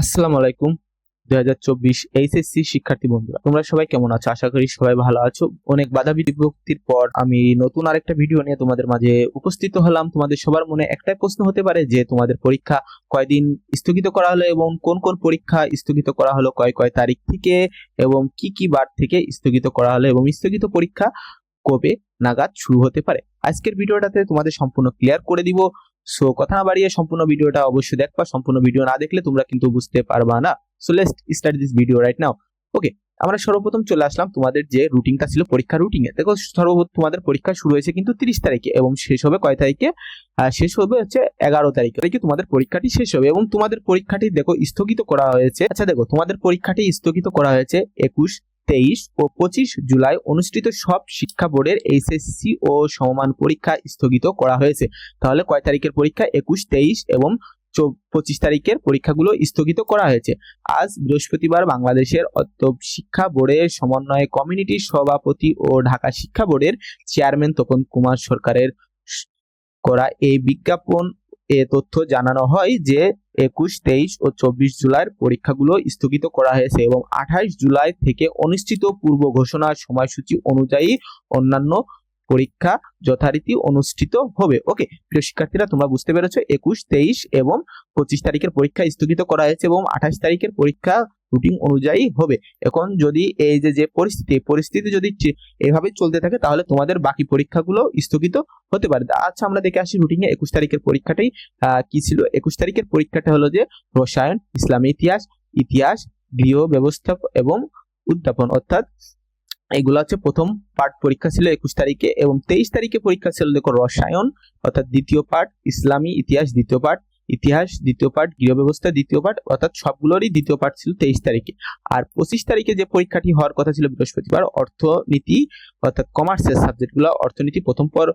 আসসালামু আলাইকুম, দুই হাজার চব্বিশ এইচএসসি শিক্ষার্থী বন্ধুরা। তোমরা সবাই কেমন আছো? আশা করি সবাই ভালো আছো। অনেক বাধা বিভক্তির পর আমি নতুন আরেকটা ভিডিও নিয়ে তোমাদের মাঝে উপস্থিত হলাম। তোমাদের সবার মনে একটাই প্রশ্ন হতে পারে যে, তোমাদের পরীক্ষা কয়দিন স্থগিত করা হলো এবং কোন কোন পরীক্ষা স্থগিত করা হলো, কয় কয় তারিখ থেকে এবং কি কি বার থেকে স্থগিত করা হলো এবং স্থগিত পরীক্ষা কবে নাগাদ শুরু হতে পারে? আজকের ভিডিওটাতে তোমাদের সম্পূর্ণ ক্লিয়ার করে দিব। সো কথা না বাড়িয়ে সম্পূর্ণ ভিডিওটা অবশ্যই দেখবা। সম্পূর্ণ ভিডিও না দেখলে তোমরা কিন্তু বুঝতে পারবা না। So let's start this video right now okay আমরা সর্বপ্রথম চলে আসলাম তোমাদের যে রুটিনটা ছিল পরীক্ষা রুটিনে দেখো, সর্বপ্রথম তোমাদের পরীক্ষা শুরু হয়েছে কিন্তু তিরিশ তারিখে এবং শেষ হবে কয় তারিখে? শেষ হবে হচ্ছে এগারো তারিখে। তারিখে তোমাদের পরীক্ষাটি শেষ হবে এবং তোমাদের পরীক্ষাটি দেখো স্থগিত করা হয়েছে। আচ্ছা দেখো, তোমাদের পরীক্ষাটি স্থগিত করা হয়েছে একুশ তেইশ ও পঁচিশ জুলাই অনুষ্ঠিত সব শিক্ষা বোর্ডের এইচএসসি ও সমমান পরীক্ষা স্থগিত করা হয়েছে। তাহলে কয় তারিখের পরীক্ষা? একুশ, তেইশ এবং পঁচিশ তারিখের পরীক্ষাগুলো স্থগিত করা হয়েছে। আজ বৃহস্পতিবার বাংলাদেশের শিক্ষা বোর্ডের সমন্বয় কমিউনিটির সভাপতি ও ঢাকা শিক্ষা বোর্ডের চেয়ারম্যান তপন কুমার সরকারের করা এই বিজ্ঞাপন এ তথ্য জানানো হয় যে একুশ, তেইশ ও চব্বিশ জুলাইয়ের পরীক্ষাগুলো স্থগিত করা হয়েছে এবং আঠাশ জুলাই থেকে অনুষ্ঠিত পূর্ব ঘোষণার সময়সূচি অনুযায়ী অন্যান্য পরীক্ষা যথারীতি অনুষ্ঠিত হবে। ওকে, প্রিয় শিক্ষার্থীরা, তোমরা বুঝতে পেরেছ, একুশ, তেইশ এবং পঁচিশ তারিখের পরীক্ষা স্থগিত করা হয়েছে এবং আঠাশ তারিখের পরীক্ষা রুটিন অনুযায়ী হবে। এখন যদি এই যে যে পরিস্থিতি পরিস্থিতি যদি এভাবে চলতে থাকে, তাহলে তোমাদের বাকি পরীক্ষাগুলো স্থগিত হতে পারে। আচ্ছা আমরা দেখে আসি রুটিনে একুশ তারিখের পরীক্ষাটাই কি ছিল? একুশ তারিখের পরীক্ষাটা হলো যে, রসায়ন, ইসলামী ইতিহাস ইতিহাস, গৃহ ব্যবস্থা এবং উদ্যাপন। অর্থাৎ এগুলো হচ্ছে প্রথম পার্ট পরীক্ষা ছিল একুশ তারিখে, এবং তেইশ তারিখে পরীক্ষা ছিল দেখো রসায়ন, অর্থাৎ দ্বিতীয় পার্ট ইসলামী ইতিহাস দ্বিতীয় পার্ট ইতিহাস, দ্বিতীয় পার্ট গৃহ ব্যবস্থা দ্বিতীয় পার্ট অর্থাৎ সবগুলোরই দ্বিতীয় পার্ট ছিল তেইশ তারিখে। আর পঁচিশ তারিখে যে পরীক্ষাটি হওয়ার কথা ছিল বৃহস্পতিবার, অর্থনীতি, অর্থাৎ কমার্সের সাবজেক্টগুলো অর্থনীতি প্রথম পর-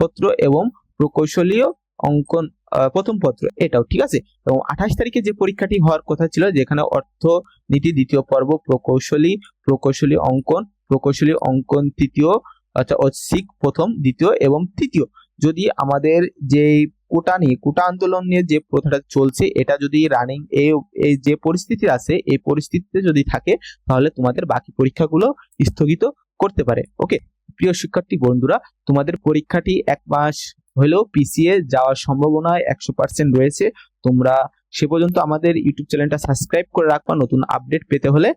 পত্র এবং প্রকৌশলীয় অঙ্কন প্রথম পত্র, এটাও, ঠিক আছে? এবং আঠাশ তারিখে যে পরীক্ষাটি হওয়ার কথা ছিল, যেখানে অর্থনীতি, দ্বিতীয় পর্ব, প্রকৌশলী প্রকৌশলী অঙ্কন প্রকৌশলী অঙ্কন তৃতীয় আচ্ছা ঐচ্ছিক প্রথম, দ্বিতীয় এবং তৃতীয়। যদি আমাদের যে কোটা নিয়ে কোটা আন্দোলন নিয়ে যে প্রথাটা চলছে, এটা যদি রানিং এই যে পরিস্থিতি আছে, এই পরিস্থিতিতে যদি থাকে, তাহলে তোমাদের বাকি পরীক্ষাগুলো স্থগিত করতে পারে। ওকে প্রিয় শিক্ষার্থী বন্ধুরা, তোমাদের পরীক্ষাটি এক মাস হলেও পিছিয়ে যাওয়ার সম্ভাবনা একশো পার্সেন্ট রয়েছে। তোমরা সে পর্যন্ত আমাদের ইউটিউব চ্যানেলটা সাবস্ক্রাইব করে রাখবা। নতুন আপডেট পেতে হলে